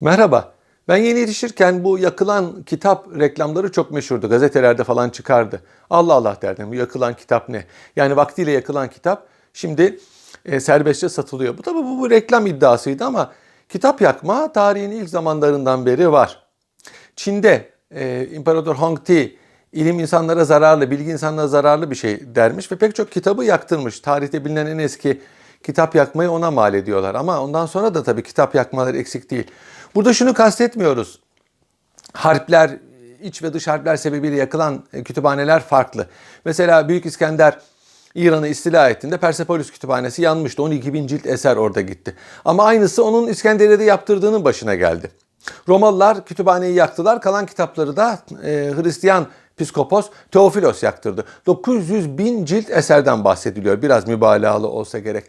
Merhaba. Ben yeni yetişirken bu yakılan kitap reklamları çok meşhurdu. Gazetelerde falan çıkardı. Allah Allah derdim bu yakılan kitap ne? Yani vaktiyle yakılan kitap şimdi e, serbestçe satılıyor. Bu tabi bu, bu reklam iddiasıydı ama kitap yakma tarihin ilk zamanlarından beri var. Çin'de e, İmparator Hongti ilim insanlara zararlı, bilgi insanlara zararlı bir şey dermiş ve pek çok kitabı yaktırmış. Tarihte bilinen en eski kitap yakmayı ona mal ediyorlar. Ama ondan sonra da tabii kitap yakmaları eksik değil. Burada şunu kastetmiyoruz. Harpler, iç ve dış harpler sebebiyle yakılan e, kütüphaneler farklı. Mesela Büyük İskender İran'ı istila ettiğinde Persepolis kütüphanesi yanmıştı. 12 bin cilt eser orada gitti. Ama aynısı onun İskenderiye'de yaptırdığının başına geldi. Romalılar kütüphaneyi yaktılar. Kalan kitapları da e, Hristiyan Piskopos Teofilos yaktırdı. 900 bin cilt eserden bahsediliyor. Biraz mübalağalı olsa gerek.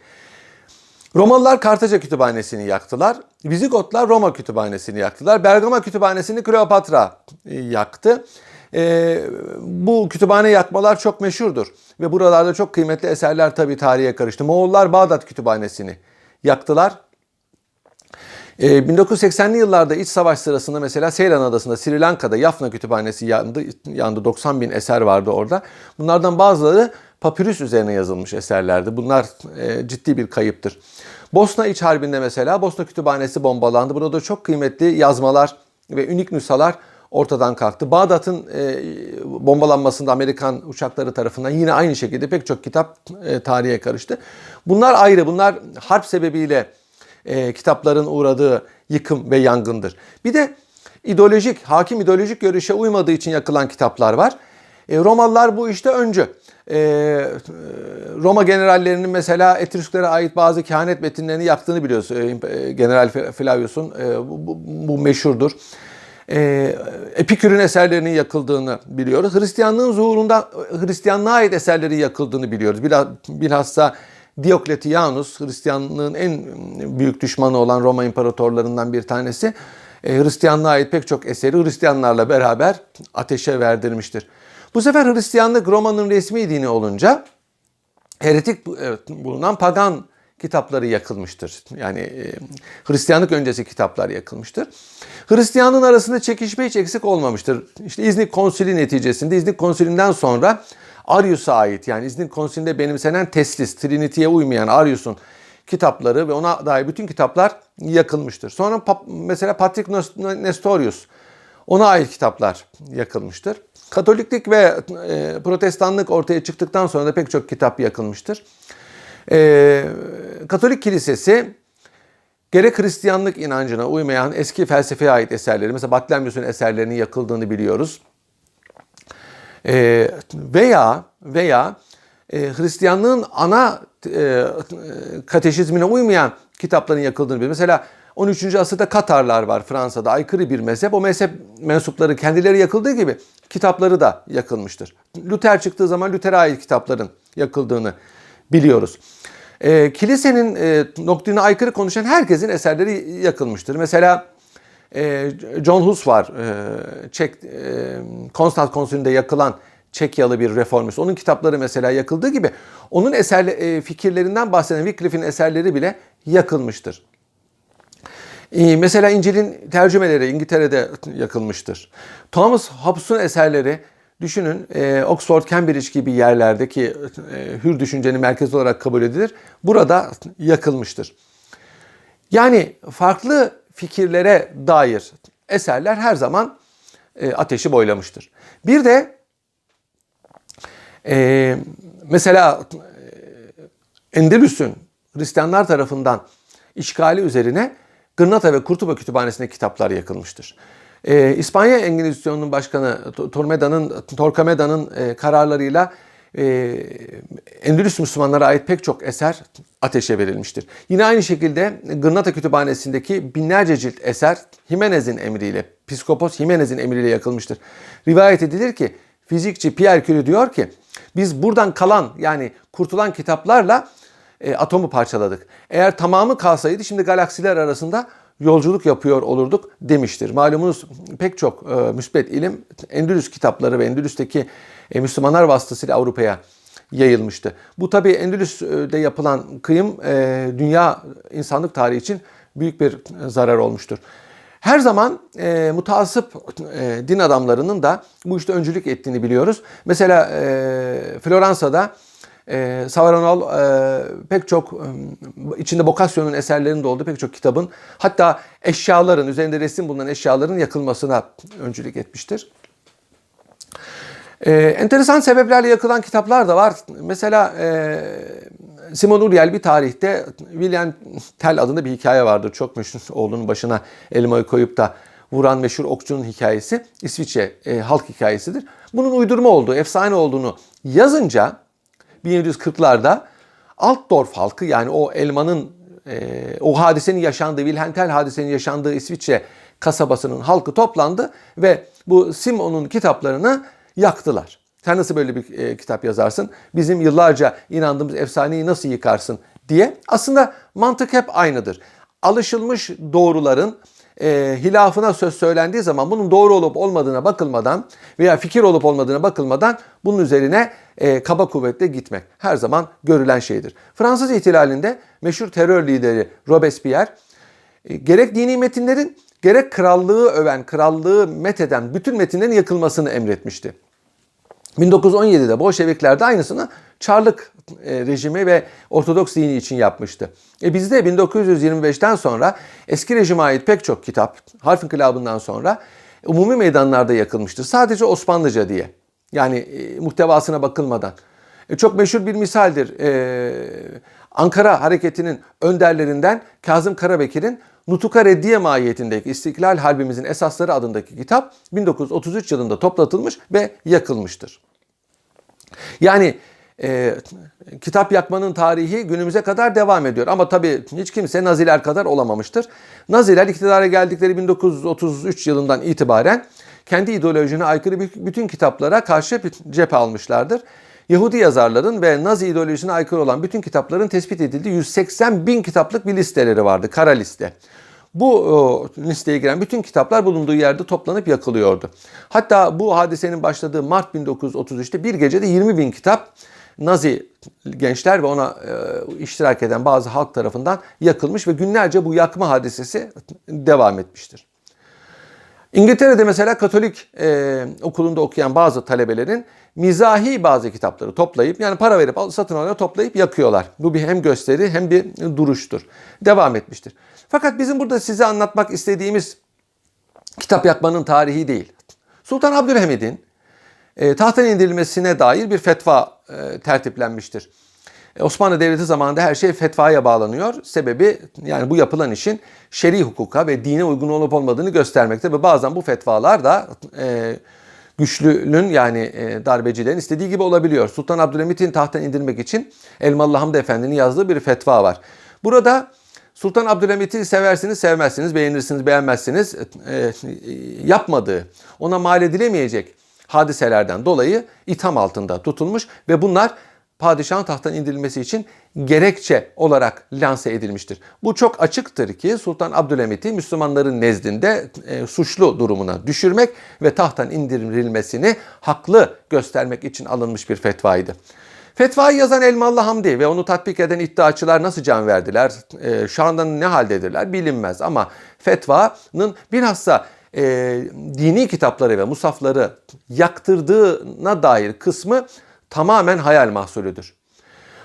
Romalılar Kartaca Kütüphanesi'ni yaktılar. Vizigotlar Roma Kütüphanesi'ni yaktılar. Bergama Kütüphanesi'ni Kleopatra e, yaktı. E, bu kütüphane yakmalar çok meşhurdur. Ve buralarda çok kıymetli eserler tabii tarihe karıştı. Moğollar Bağdat Kütüphanesi'ni yaktılar. E, 1980'li yıllarda iç savaş sırasında mesela Seylan Adası'nda Sri Lanka'da Yafna Kütüphanesi yandı. yandı. 90 bin eser vardı orada. Bunlardan bazıları papirüs üzerine yazılmış eserlerdi. Bunlar e, ciddi bir kayıptır. Bosna İç Harbi'nde mesela Bosna Kütüphanesi bombalandı. Burada da çok kıymetli yazmalar ve ünik nüshalar ortadan kalktı. Bağdat'ın e, bombalanmasında Amerikan uçakları tarafından yine aynı şekilde pek çok kitap e, tarihe karıştı. Bunlar ayrı. Bunlar harp sebebiyle e, kitapların uğradığı yıkım ve yangındır. Bir de ideolojik, hakim ideolojik görüşe uymadığı için yakılan kitaplar var. E, Romalılar bu işte öncü. E, Roma generallerinin mesela Etrüsklere ait bazı kehanet metinlerini yaktığını biliyoruz. E, General Flavius'un e, bu, bu, bu meşhurdur. E, Epikür'ün eserlerinin yakıldığını biliyoruz. Hristiyanlığın zuhurunda Hristiyanlığa ait eserlerin yakıldığını biliyoruz. Bilhassa Diokletianus Hristiyanlığın en büyük düşmanı olan Roma imparatorlarından bir tanesi. E, Hristiyanlığa ait pek çok eseri Hristiyanlarla beraber ateşe verdirmiştir. Bu sefer Hristiyanlık Roma'nın resmi dini olunca heretik bulunan pagan kitapları yakılmıştır. Yani e, Hristiyanlık öncesi kitaplar yakılmıştır. Hristiyanlığın arasında çekişme hiç eksik olmamıştır. İşte İznik Konsili neticesinde İznik Konsilinden sonra Arius'a ait yani İznik Konsili'nde benimsenen Teslis, Trinity'ye uymayan Arius'un kitapları ve ona dair bütün kitaplar yakılmıştır. Sonra mesela Patrick Nestorius ona ait kitaplar yakılmıştır. Katoliklik ve e, protestanlık ortaya çıktıktan sonra da pek çok kitap yakılmıştır. E, Katolik kilisesi gerek Hristiyanlık inancına uymayan eski felsefeye ait eserleri, mesela Batlamyus'un eserlerinin yakıldığını biliyoruz. E, veya veya e, Hristiyanlığın ana e, kateşizmine uymayan kitapların yakıldığını biliyoruz. Mesela 13. asırda Katarlar var Fransa'da aykırı bir mezhep. O mezhep mensupları kendileri yakıldığı gibi kitapları da yakılmıştır. Luther çıktığı zaman Luther'e ait kitapların yakıldığını biliyoruz. E, kilisenin e, doktrine aykırı konuşan herkesin eserleri yakılmıştır. Mesela e, John Hus var. E, Çek e, Konstant Konsülü'nde yakılan Çekyalı bir reformist. Onun kitapları mesela yakıldığı gibi onun eser e, fikirlerinden bahseden Wycliffe'in eserleri bile yakılmıştır. E, mesela İncil'in tercümeleri İngiltere'de yakılmıştır. Thomas Hobbes'un eserleri düşünün e, Oxford, Cambridge gibi yerlerdeki e, hür düşüncenin merkezi olarak kabul edilir. Burada yakılmıştır. Yani farklı fikirlere dair eserler her zaman e, ateşi boylamıştır. Bir de e, mesela Endülüs'ün Hristiyanlar tarafından işgali üzerine Gırnata ve Kurtuba kütüphanesinde kitaplar yakılmıştır. E, İspanya Engizisyonunun başkanı Tormeda'nın Torquemeda'nın e, kararlarıyla e, Endülüs Müslümanlara ait pek çok eser ateşe verilmiştir. Yine aynı şekilde Gırnata Kütüphanesi'ndeki binlerce cilt eser Jimenez'in emriyle, Piskopos Jimenez'in emriyle yakılmıştır. Rivayet edilir ki fizikçi Pierre Curie diyor ki biz buradan kalan yani kurtulan kitaplarla e, atomu parçaladık. Eğer tamamı kalsaydı şimdi galaksiler arasında yolculuk yapıyor olurduk demiştir. Malumunuz pek çok e, müsbet ilim Endülüs kitapları ve Endülüs'teki e, Müslümanlar vasıtasıyla Avrupa'ya yayılmıştı. Bu tabi Endülüs'te yapılan kıyım e, dünya insanlık tarihi için büyük bir zarar olmuştur. Her zaman e, mutasip e, din adamlarının da bu işte öncülük ettiğini biliyoruz. Mesela e, Floransa'da e, Savonarola e, pek çok e, içinde Boccaccio'nun eserlerinin de olduğu pek çok kitabın hatta eşyaların üzerinde resim bulunan eşyaların yakılmasına öncülük etmiştir. E, enteresan sebeplerle yakılan kitaplar da var. Mesela e, Simon Uriel bir tarihte William Tell adında bir hikaye vardır. Çok meşhur oğlunun başına elmayı koyup da vuran meşhur okçunun hikayesi. İsviçre e, halk hikayesidir. Bunun uydurma olduğu, efsane olduğunu yazınca 1740'larda Altdorf halkı yani o elmanın e, o hadisenin yaşandığı, Wilhelm Tell hadisenin yaşandığı İsviçre kasabasının halkı toplandı ve bu Simon'un kitaplarını yaktılar. Sen nasıl böyle bir e, kitap yazarsın? Bizim yıllarca inandığımız efsaneyi nasıl yıkarsın diye. Aslında mantık hep aynıdır. Alışılmış doğruların e, hilafına söz söylendiği zaman bunun doğru olup olmadığına bakılmadan veya fikir olup olmadığına bakılmadan bunun üzerine e, kaba kuvvetle gitmek her zaman görülen şeydir. Fransız ihtilalinde meşhur terör lideri Robespierre e, gerek dini metinlerin gerek krallığı öven, krallığı metheden bütün metinlerin yakılmasını emretmişti. 1917'de Bolşevikler de aynısını Çarlık e, rejimi ve Ortodoks dini için yapmıştı. E bizde 1925'ten sonra eski rejime ait pek çok kitap harf inkılabından sonra umumi meydanlarda yakılmıştır. Sadece Osmanlıca diye. Yani e, muhtevasına bakılmadan. E, çok meşhur bir misaldir. E, Ankara hareketinin önderlerinden Kazım Karabekir'in Nutuka Reddiye mahiyetindeki İstiklal Harbimizin Esasları adındaki kitap 1933 yılında toplatılmış ve yakılmıştır. Yani e, kitap yakmanın tarihi günümüze kadar devam ediyor. Ama tabii hiç kimse Naziler kadar olamamıştır. Naziler iktidara geldikleri 1933 yılından itibaren kendi ideolojine aykırı bütün kitaplara karşı cephe almışlardır. Yahudi yazarların ve Nazi ideolojisine aykırı olan bütün kitapların tespit edildiği 180 bin kitaplık bir listeleri vardı, kara liste. Bu listeye giren bütün kitaplar bulunduğu yerde toplanıp yakılıyordu. Hatta bu hadisenin başladığı Mart 1933'te bir gecede 20 bin kitap Nazi gençler ve ona e, iştirak eden bazı halk tarafından yakılmış ve günlerce bu yakma hadisesi devam etmiştir. İngiltere'de mesela Katolik e, okulunda okuyan bazı talebelerin mizahi bazı kitapları toplayıp yani para verip satın alıyor toplayıp yakıyorlar. Bu bir hem gösteri hem bir duruştur. Devam etmiştir. Fakat bizim burada size anlatmak istediğimiz kitap yakmanın tarihi değil. Sultan Abdülhamid'in e, tahttan indirilmesine dair bir fetva e, tertiplenmiştir. E, Osmanlı Devleti zamanında her şey fetvaya bağlanıyor. Sebebi yani bu yapılan işin şer'i hukuka ve dine uygun olup olmadığını göstermekte ve bazen bu fetvalar da e, güçlünün yani e, darbecilerin istediği gibi olabiliyor. Sultan Abdülhamit'in tahttan indirmek için Elmalı Hamdi Efendi'nin yazdığı bir fetva var. Burada Sultan Abdülhamit'i seversiniz, sevmezsiniz, beğenirsiniz, beğenmezsiniz e, yapmadığı, ona mal edilemeyecek hadiselerden dolayı itham altında tutulmuş ve bunlar padişahın tahttan indirilmesi için gerekçe olarak lanse edilmiştir. Bu çok açıktır ki Sultan Abdülhamit'i Müslümanların nezdinde e, suçlu durumuna düşürmek ve tahttan indirilmesini haklı göstermek için alınmış bir fetvaydı. Fetvayı yazan Elmalı Hamdi ve onu tatbik eden iddiaçılar nasıl can verdiler, e, şu anda ne haldedirler bilinmez. Ama fetvanın bilhassa e, dini kitapları ve musafları yaktırdığına dair kısmı tamamen hayal mahsulüdür.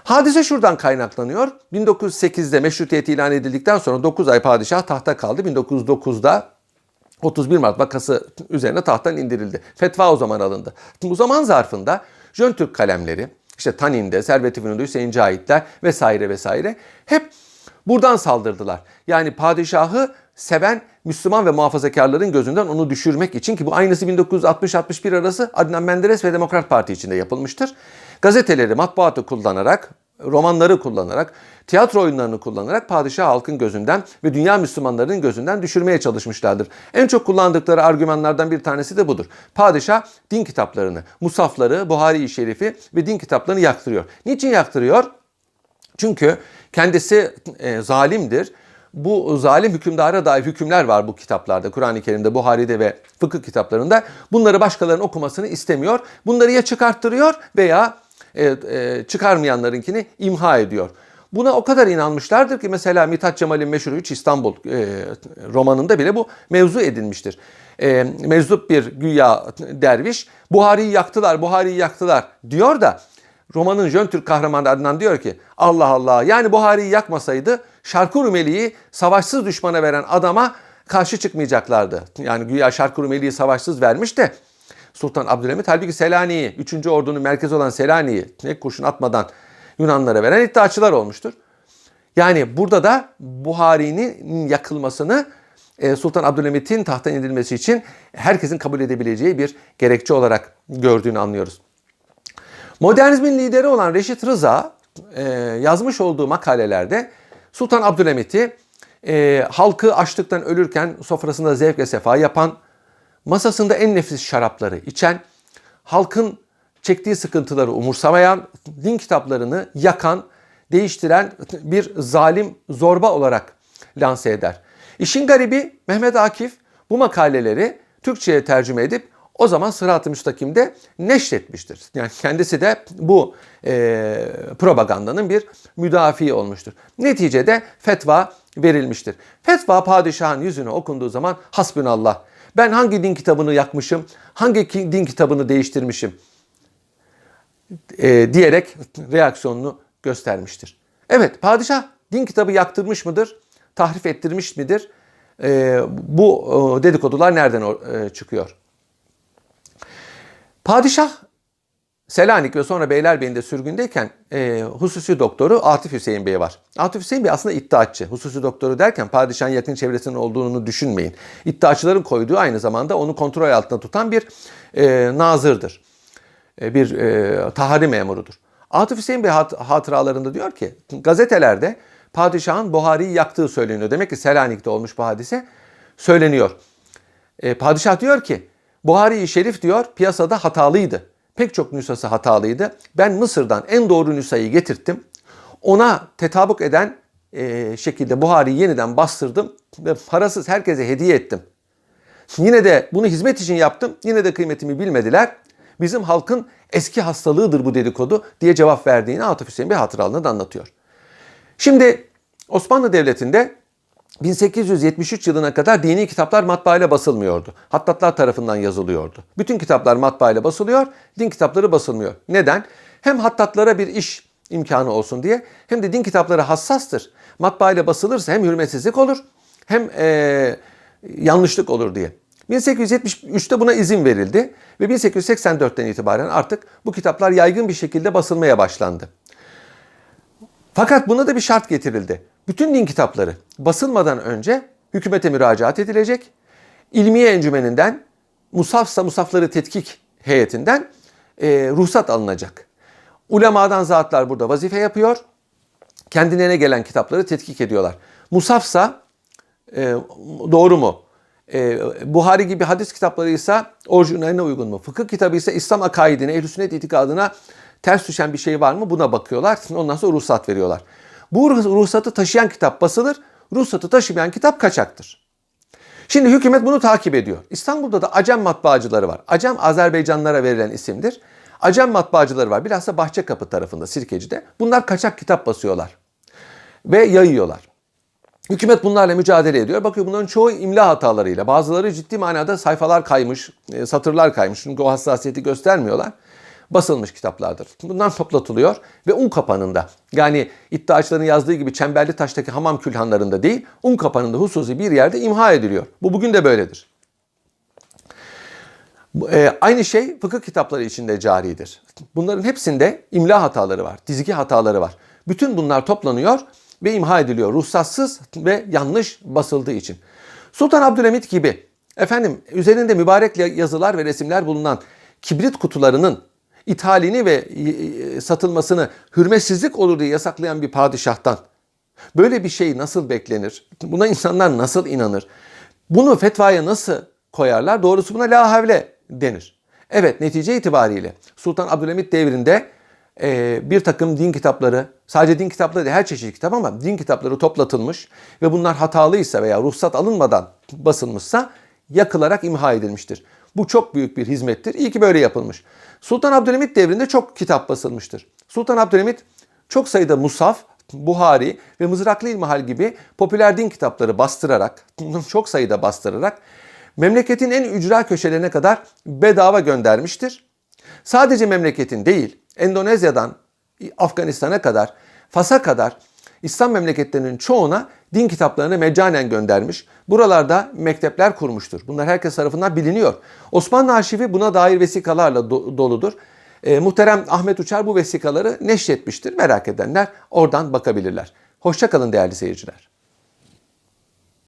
Hadise şuradan kaynaklanıyor. 1908'de meşrutiyet ilan edildikten sonra 9 ay padişah tahta kaldı. 1909'da 31 Mart vakası üzerine tahttan indirildi. Fetva o zaman alındı. Bu zaman zarfında Jön Türk kalemleri, işte Tanin'de, Servet-i Fünun'da Hüseyin Cahitler vesaire vesaire hep buradan saldırdılar. Yani padişahı seven Müslüman ve muhafazakarların gözünden onu düşürmek için ki bu aynısı 1960-61 arası Adnan Menderes ve Demokrat Parti içinde yapılmıştır. Gazeteleri, matbuatı kullanarak, romanları kullanarak, tiyatro oyunlarını kullanarak padişah halkın gözünden ve dünya Müslümanlarının gözünden düşürmeye çalışmışlardır. En çok kullandıkları argümanlardan bir tanesi de budur. Padişah din kitaplarını, musafları, Buhari-i Şerif'i ve din kitaplarını yaktırıyor. Niçin yaktırıyor? Çünkü kendisi e, zalimdir bu zalim hükümdara dair hükümler var bu kitaplarda. Kur'an-ı Kerim'de, Buhari'de ve fıkıh kitaplarında. Bunları başkalarının okumasını istemiyor. Bunları ya çıkarttırıyor veya çıkarmayanlarınkini imha ediyor. Buna o kadar inanmışlardır ki mesela Mithat Cemal'in meşhur 3 İstanbul e, romanında bile bu mevzu edilmiştir. E, bir güya derviş Buhari'yi yaktılar, Buhari'yi yaktılar diyor da romanın Jön Türk kahramanı Adnan diyor ki Allah Allah yani Buhari'yi yakmasaydı Şarkı Rumeli'yi savaşsız düşmana veren adama karşı çıkmayacaklardı. Yani güya Şarkı Rumeli'yi savaşsız vermiş de Sultan Abdülhamit halbuki Selanik'i, 3. ordunun merkezi olan Selanik'i tek kurşun atmadan Yunanlara veren iddiaçılar olmuştur. Yani burada da Buhari'nin yakılmasını e, Sultan Abdülhamit'in tahttan indirilmesi için herkesin kabul edebileceği bir gerekçe olarak gördüğünü anlıyoruz. Modernizmin lideri olan Reşit Rıza e, yazmış olduğu makalelerde Sultan Abdülhamit'i e, halkı açlıktan ölürken sofrasında zevk ve sefa yapan, masasında en nefis şarapları içen, halkın çektiği sıkıntıları umursamayan, din kitaplarını yakan, değiştiren bir zalim zorba olarak lanse eder. İşin garibi Mehmet Akif bu makaleleri Türkçe'ye tercüme edip o zaman Sırat-ı Müstakim'de neşretmiştir. Yani kendisi de bu e, propagandanın bir müdafi olmuştur. Neticede fetva verilmiştir. Fetva padişahın yüzüne okunduğu zaman hasbünallah. Ben hangi din kitabını yakmışım, hangi din kitabını değiştirmişim e, diyerek reaksiyonunu göstermiştir. Evet padişah din kitabı yaktırmış mıdır? Tahrif ettirmiş midir? E, bu e, dedikodular nereden e, çıkıyor? Padişah Selanik ve sonra Beylerbeyi'nde sürgündeyken e, hususi doktoru Atif Hüseyin Bey var. Atif Hüseyin Bey aslında iddiaççı. Hususi doktoru derken padişahın yakın çevresinin olduğunu düşünmeyin. İddiaçıların koyduğu aynı zamanda onu kontrol altında tutan bir e, nazırdır. E, bir e, tahari memurudur. Atif Hüseyin Bey hat, hatıralarında diyor ki gazetelerde padişahın Buhari'yi yaktığı söyleniyor. Demek ki Selanik'te olmuş bu hadise söyleniyor. E, padişah diyor ki Buhari-i Şerif diyor piyasada hatalıydı. Pek çok nüshası hatalıydı. Ben Mısır'dan en doğru nüshayı getirttim. Ona tetabuk eden e, şekilde Buhari'yi yeniden bastırdım ve parasız herkese hediye ettim. Yine de bunu hizmet için yaptım. Yine de kıymetimi bilmediler. Bizim halkın eski hastalığıdır bu dedikodu diye cevap verdiğini Atıf Hüseyin Bey hatıralarında da anlatıyor. Şimdi Osmanlı Devleti'nde 1873 yılına kadar dini kitaplar matbaayla basılmıyordu. Hattatlar tarafından yazılıyordu. Bütün kitaplar matbaayla basılıyor, din kitapları basılmıyor. Neden? Hem hattatlara bir iş imkanı olsun diye hem de din kitapları hassastır. Matbaayla basılırsa hem hürmetsizlik olur hem e, yanlışlık olur diye. 1873'te buna izin verildi ve 1884'ten itibaren artık bu kitaplar yaygın bir şekilde basılmaya başlandı. Fakat buna da bir şart getirildi. Bütün din kitapları basılmadan önce hükümete müracaat edilecek. İlmiye encümeninden, musafsa musafları tetkik heyetinden e, ruhsat alınacak. Ulemadan zatlar burada vazife yapıyor. Kendilerine gelen kitapları tetkik ediyorlar. Musafsa e, doğru mu? E, Buhari gibi hadis kitapları ise orijinaline uygun mu? Fıkıh kitabı ise İslam akaidine, ehl sünnet itikadına ters düşen bir şey var mı? Buna bakıyorlar. Ondan sonra ruhsat veriyorlar. Bu ruhsatı taşıyan kitap basılır, ruhsatı taşımayan kitap kaçaktır. Şimdi hükümet bunu takip ediyor. İstanbul'da da Acem matbaacıları var. Acem Azerbaycanlara verilen isimdir. Acem matbaacıları var. Bilhassa Bahçekapı tarafında, Sirkeci'de. Bunlar kaçak kitap basıyorlar. Ve yayıyorlar. Hükümet bunlarla mücadele ediyor. Bakıyor bunların çoğu imla hatalarıyla. Bazıları ciddi manada sayfalar kaymış, e, satırlar kaymış. Çünkü o hassasiyeti göstermiyorlar basılmış kitaplardır. Bunlar toplatılıyor ve un kapanında yani iddiaçların yazdığı gibi Çemberli Taş'taki hamam külhanlarında değil un kapanında hususi bir yerde imha ediliyor. Bu bugün de böyledir. E, aynı şey fıkıh kitapları içinde caridir. Bunların hepsinde imla hataları var, dizgi hataları var. Bütün bunlar toplanıyor ve imha ediliyor ruhsatsız ve yanlış basıldığı için. Sultan Abdülhamit gibi efendim üzerinde mübarek yazılar ve resimler bulunan kibrit kutularının ithalini ve satılmasını hürmetsizlik olur diye yasaklayan bir padişahtan böyle bir şey nasıl beklenir? Buna insanlar nasıl inanır? Bunu fetvaya nasıl koyarlar? Doğrusu buna la havle denir. Evet netice itibariyle Sultan Abdülhamit devrinde e, bir takım din kitapları, sadece din kitapları değil her çeşit kitap ama din kitapları toplatılmış ve bunlar hatalıysa veya ruhsat alınmadan basılmışsa yakılarak imha edilmiştir. Bu çok büyük bir hizmettir. İyi ki böyle yapılmış. Sultan Abdülhamit devrinde çok kitap basılmıştır. Sultan Abdülhamit çok sayıda musaf Buhari ve Mızraklı İlmihal gibi popüler din kitapları bastırarak, çok sayıda bastırarak memleketin en ücra köşelerine kadar bedava göndermiştir. Sadece memleketin değil, Endonezya'dan Afganistan'a kadar, Fas'a kadar İslam memleketlerinin çoğuna din kitaplarını meccanen göndermiş. Buralarda mektepler kurmuştur. Bunlar herkes tarafından biliniyor. Osmanlı arşivi buna dair vesikalarla do- doludur. E, muhterem Ahmet Uçar bu vesikaları neşretmiştir. Merak edenler oradan bakabilirler. Hoşçakalın değerli seyirciler.